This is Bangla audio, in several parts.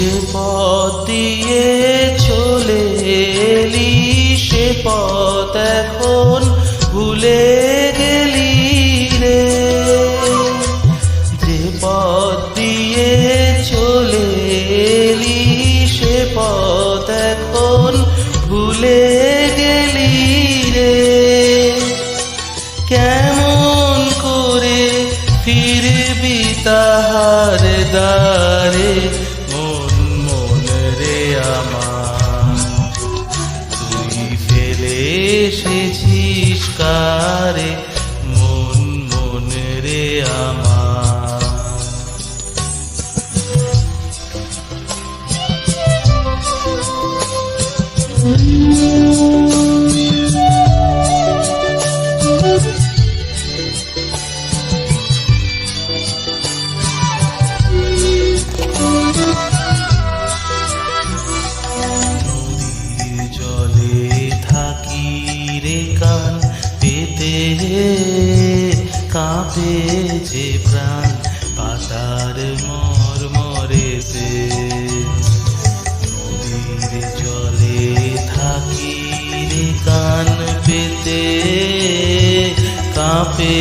যে পথ দিয়ে চলে এলি, সে পথ এখন ভুলে গেলি রে। যে পথ চলে এলি, সে পথ এখন ভুলে গেলি রে। কেমন করে ফিরবি তাহার দ্বারে এসেছিস কারে মন মন রে আমার। নদীর যে প্রাণ, পাতার মর মরেতে নদীর জলে থাকি রে কান পেতে কাঁপে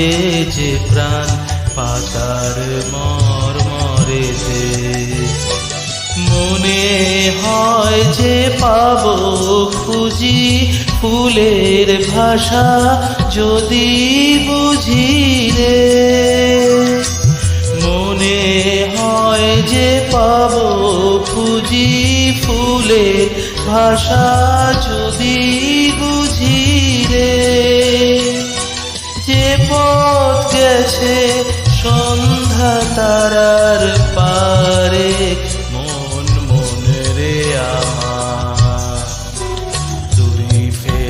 যে প্রাণ, পাতার মর মনে হয় যে পাব খুঁজি ফুলের ভাষা যদি বুঝি রে। মনে হয় যে পাব খুঁজি ফুলের ভাষা যদি বুঝি রে। যে পথ গেছে সন্ধ্যা তারার পারে